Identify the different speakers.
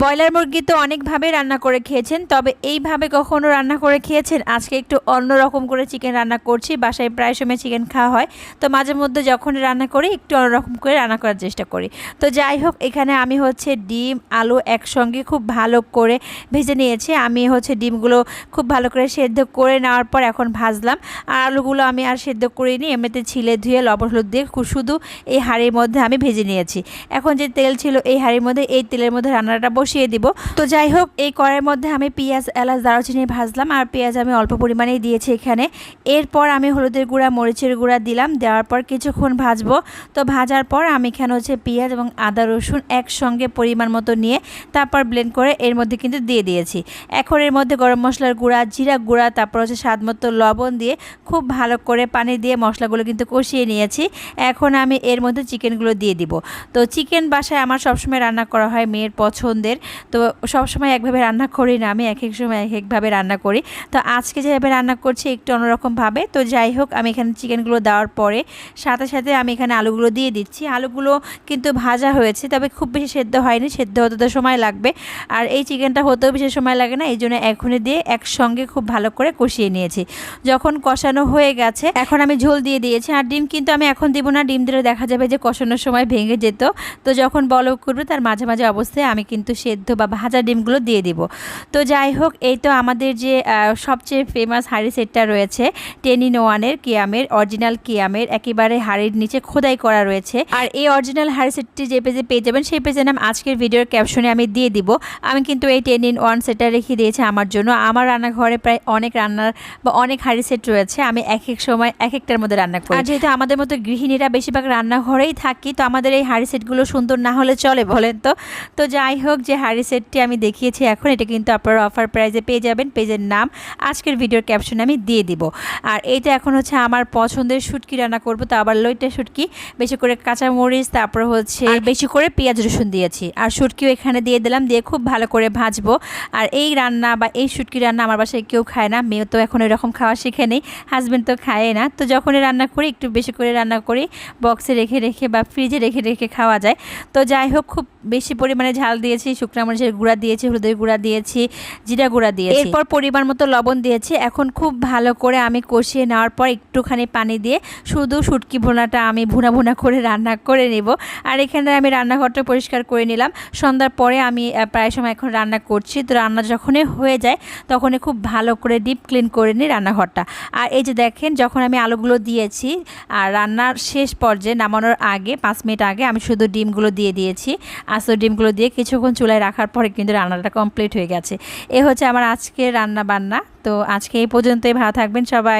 Speaker 1: Broiler মুরগি তো অনেকভাবে রান্না করে খেয়েছেন, তবে এইভাবে কখনো রান্না করে খেয়েছেন? আজকে একটু অন্য রকম করে চিকেন রান্না করছি, বাসায় প্রায় সময় চিকেন খাওয়া হয়। তো মাঝে মধ্যে যখন রান্না করি, একটু অন্যরকম করে রান্না করার চেষ্টা করি। তো যাই হোক, এখানে আমি হচ্ছে ডিম, আলু একসঙ্গে খুব ভালো করে ভেজে নিয়েছি। আমি হচ্ছে ডিমগুলো খুব ভালো করে সেদ্ধ করে নেওয়ার পর এখন ভাজলাম। আর আলুগুলো আমি আর সেদ্ধ করিনি, এমনিতে ছিলে ধুয়ে লবণ হলুদ দিয়ে শুধু এই হাঁড়ির মধ্যে আমি ভেজে নিয়েছি। এখন যে তেল ছিল, এই হাঁড়ির মধ্যে, এই তেলের মধ্যে রান্নাটা বসিয়ে দিব। তো যাই হোক, এই কড়াইয়ের মধ্যে আমি পেঁয়াজ, এলাচ, দারুচিনি ভাজলাম আর পেঁয়াজ আমি অল্প পরিমাণেই দিয়েছি এখানে। এরপর আমি হলুদের গুঁড়া, মরিচের গুঁড়া দিলাম, দেওয়ার পর কিছুক্ষণ ভাজবো। তো ভাজার পর আমি এখানে হচ্ছে পেঁয়াজ এবং আদা, রসুন একসঙ্গে পরিমাণ মতো নিয়ে তারপর ব্লেন্ড করে এর মধ্যে কিন্তু দিয়ে দিয়েছি। এখন এর মধ্যে গরম মশলার গুঁড়া, জিরা গুঁড়া, তারপর হচ্ছে স্বাদ মতো লবণ দিয়ে খুব ভালো করে পানি দিয়ে মশলাগুলো কিন্তু কষিয়ে নিয়েছি। এখন আমি এর মধ্যে চিকেনগুলো দিয়ে দিব। তো চিকেন বাসায় আমার সবসময় রান্না করা হয় মেয়ের পছন্দের। তো সবসময় একভাবে রান্না করি না আমি এক এক সময় এক একভাবে রান্না করি। তো আজকে যেভাবে রান্না করছি একটু অন্যরকমভাবে। তো যাই হোক, আমি এখানে চিকেনগুলো দেওয়ার পরে সাথে সাথে আমি এখানে আলুগুলো দিয়ে দিচ্ছি। আলুগুলো কিন্তু ভাজা হয়েছে, তবে খুব বেশি সেদ্ধ হয়নি, সেদ্ধ হতে তো সময় লাগবে। আর এই চিকেনটা হতেও বেশি সময় লাগে না এই জন্য এখনই দিয়ে একসঙ্গে খুব ভালো করে কষিয়ে নিয়েছি। যখন কষানো হয়ে গেছে, এখন আমি ঝোল দিয়ে দিয়েছি। আর ডিম কিন্তু আমি এখন দিব না, ডিম দিলে দেখা যাবে যে কষানোর সময় ভেঙে যেত। তো যখন বলক করবে, তার মাঝে মাঝে অবস্থায় আমি কিন্তু সেদ্ধ বা ভাজা ডিমগুলো দিয়ে দিব। তো যাই হোক এই তো আমাদের যে সবচেয়ে ফেমাস হাড়ি সেটটা রয়েছে টেনিন ওয়ানের কিয়ামের অরিজিনাল কিয়ামের, একেবারে হাড়ির নিচে খোদাই করা রয়েছে। আর এই অরিজিনাল হাড়ি সেটটি যে পেজে পেয়ে যাবেন, সেই পেজের নাম আজকের ভিডিওর ক্যাপশনে আমি দিয়ে দিব। আমি কিন্তু এই টেন ইন ওয়ান সেটটা রেখে দিয়েছি আমার জন্য। আমার রান্নাঘরে প্রায় অনেক রান্নার বা অনেক হাড়ি সেট রয়েছে। আমি এক এক সময়, এক একটার মধ্যে রান্না করি। আর যেহেতু আমাদের মতো গৃহিণীরা বেশিরভাগ রান্নাঘরেই থাকি, তো আমাদের এই হাড়ি সেটগুলো সুন্দর না হলে চলে বলেন তো। তো যাই হোক যে হাড়ি সেটটি আমি দেখিয়েছি এখন এটা কিন্তু আপনারা অফার প্রাইজে পেয়ে যাবেন পেজের নাম আজকের ভিডিওর ক্যাপশনে আমি দিয়ে দিব। আর এইটা এখন হচ্ছে আমার পছন্দের শুটকি রান্না করব তো আবার লইটা শুটকি বেশি করে কাঁচামরিচ তারপর হচ্ছে বেশি করে পেঁয়াজ রসুন দিয়েছি। আর শুটকিও এখানে দিয়ে দিলাম দিয়ে খুব ভালো করে ভাজবো। আর এই রান্না বা এই শুটকি রান্না আমার বাসায় কেউ খায় না মেয়ে তো এখন এরকম খাওয়া শিখে নেই হাজব্যান্ড তো খায় না। তো যখনই রান্না করি একটু বেশি করে রান্না করি বক্সে রেখে রেখে বা ফ্রিজে রেখে রেখে খাওয়া যায়। তো যাই হোক খুব বেশি পরিমাণে ঝাল দিয়েছি শুকনা মরিচের গুঁড়া দিয়েছি, হলুদের গুঁড়া দিয়েছি, জিরা গুঁড়া দিয়েছি। এরপর পরিমাণ মতো লবণ দিয়েছি। এখন খুব ভালো করে আমি কষিয়ে নেওয়ার পর একটুখানি পানি দিয়ে শুধু শুটকি ভুনাটা আমি ভুনা ভুনা করে রান্না করে নেব। আর এখানে আমি রান্নাঘরটা পরিষ্কার করে নিলাম। সন্ধ্যার পরে আমি প্রায় সময় এখন রান্না করছি। তো রান্না যখনই হয়ে যায়, তখনই খুব ভালো করে ডিপ ক্লিন করে নিই রান্নাঘরটা। আর এই যে দেখেন, যখন আমি আলুগুলো দিয়েছি, আর রান্নার শেষ পর্যায়ে নামানোর আগে, পাঁচ মিনিট আগে আমি শুধু ডিমগুলো দিয়ে দিয়েছি। আস্ত ডিমগুলো দিয়ে কিছুক্ষণ চুলায় রাখার পরে কিন্তু রান্নাটা কমপ্লিট হয়ে গেছে। এ হচ্ছে আমার আজকে রান্না বান্না তো আজকে এই পর্যন্তই। ভালো থাকবেন সবাই।